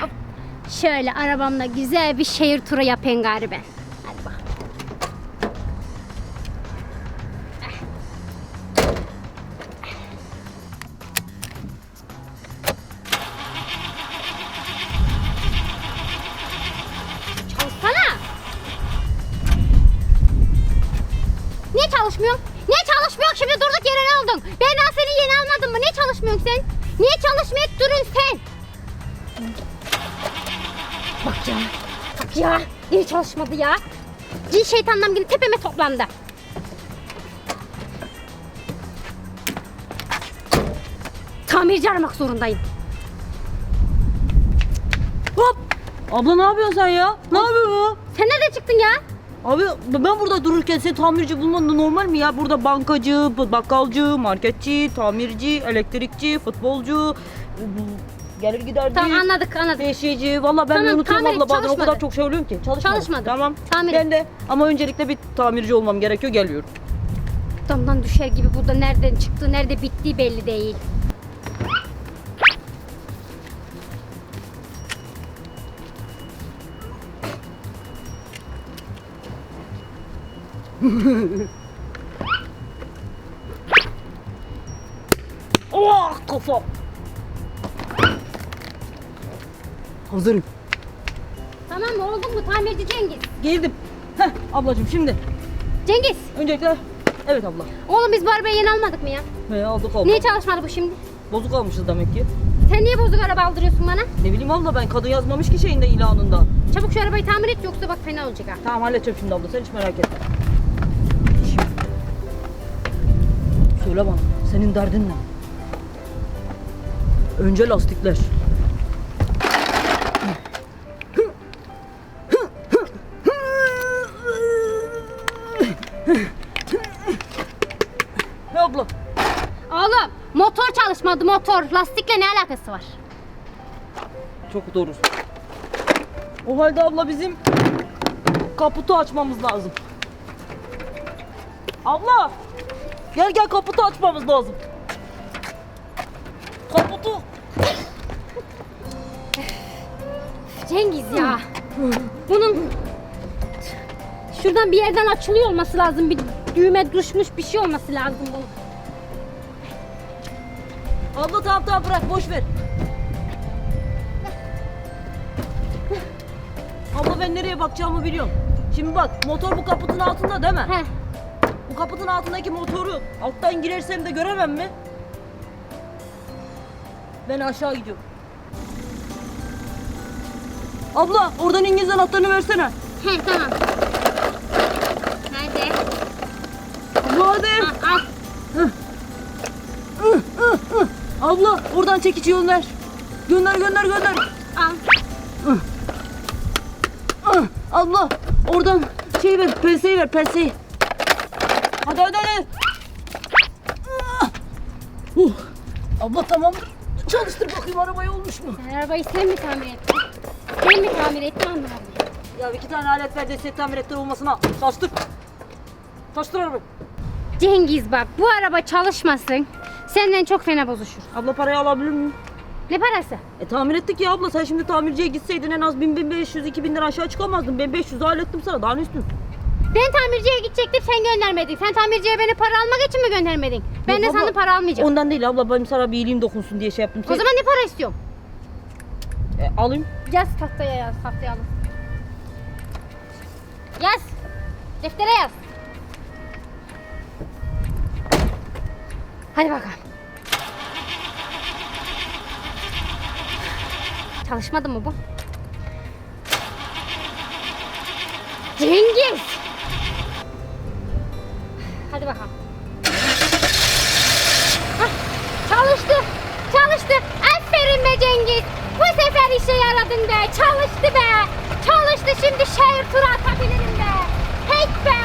Hop. Şöyle arabamla güzel bir şehir turu yapayım gari ben. Hadi bak. Çalışsana. Niye çalışmıyorsun? Niye çalışmıyorsun? Şimdi durduk yere ne oldun? Ben daha seni yeni almadım mı? Niye çalışmıyorsun sen? Niye çalışmayıp durun sen? Bak ya. Bak ya. Niye çalışmadı ya? Cin şeytanlam gibi tepeme toplandı. Tamirci aramak zorundayım. Hop! Abla ne yapıyorsun sen ya? Ne yapıyorsun? Sen nerede çıktın ya? Abi ben burada dururken sen tamirci bulman normal mi ya? Burada bankacı, bakkalcı, marketçi, tamirci, elektrikçi, futbolcu, gelir giderci. Tamam anladık anladık. Beşici. Valla ben Tamam, unutuyorum abla bazen o kadar çok söylüyorum ki. Çalışmadı. Çalışmadı. Tamam. Tamir ben de ama öncelikle bir tamirci olmam gerekiyor. Geliyorum. Damdan düşer gibi burada nereden çıktığı, nerede bittiği belli değil. Oh kafam. Hazırım. Tamam? Oldu mu? Tamirci Cengiz. Geldim. Heh ablacığım şimdi. Cengiz. Öncelikle evet abla. Oğlum biz bu arabayı yeni almadık mı ya? He aldık abla. Niye çalışmadı bu şimdi? Bozuk almışız demek ki. Sen niye bozuk araba aldırıyorsun bana? Ne bileyim abla ben kadın yazmamış ki şeyinde ilanında. Çabuk şu arabayı tamir et yoksa bak fena olacak ha. Tamam halledeceğim şimdi abla sen hiç merak etme. Söyle bana senin derdin ne? Önce lastikler. Ne abla? Oğlum motor çalışmadı motor. Lastikle ne alakası var? Çok doğru. O halde abla bizim kaputu açmamız lazım. Abla! Gel gel kaputu açmamız lazım. Kaputu. Cengiz ya. Bunun şuradan bir yerden açılıyor olması lazım. Bir düğme düşmüş bir şey olması lazım bunun. Abla tamam tamam bırak boş ver. Abla ben nereye bakacağımı biliyorum. Şimdi bak motor bu kaputun altında değil mi? Heh. Bu kaputun altındaki motoru alttan girersem de göremem mi? Ben aşağı gidiyorum. Abla oradan İngiliz anahtarını versene. Heh tamam. Nerede? Abla hadi. Ha, al. Abla oradan çekici gönder. Gönder gönder gönder. Al. Ah, Abla oradan şey ver penseyi ver penseyi. Hadi hadi hadi. Uh. Abla tamamdır. Çalıştır bakayım arabayı olmuş mu? Sen arabayı sen mi tamir ettin? Sen mi tamir ettin anlamadım. Ya iki tane alet ver de set tamir ettir olmasına. Çalıştır. Çalıştır arabayı. Cengiz bak bu araba çalışmasın. Senden çok fena bozuşur. Abla parayı alabilir miyim? Ne parası? E tamir ettik ya abla sen şimdi tamirciye gitseydin en az 1000 1500 2000 lira aşağı çıkamazdın. Ben 500 hallettim sana daha ne istiyorsun? Ben tamirciye gidecektim sen göndermedin. Sen tamirciye beni para almak için mi göndermedin? Ben Yok de abla, sandım para almayacağım. Ondan değil abla benim sana bir iyiliğim dokunsun diye şey yaptım. O zaman ne para istiyorum? E, alayım. Yaz tahtaya yaz tahtaya alın. Yaz. Deftere yaz. Hadi bakalım. Çalışmadı mı bu? Cengiz! Hadi bakalım. Çalıştı. Çalıştı. Aferin be Cengiz. Bu sefer işe yaradın be. Çalıştı be. Çalıştı şimdi şehir turu atabilirim be. Hey be.